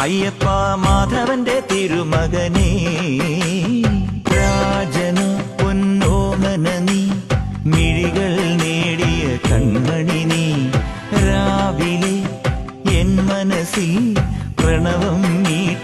അയ്യപ്പ മാധവന്റെ തിരുമകനേ. രാജനു പൊന്നോമനീ മിഴികൾ നേടിയ കൺമണി നീ. രാവിലെ എൻ മനസ്സിൽ പ്രണവം നീട്ടി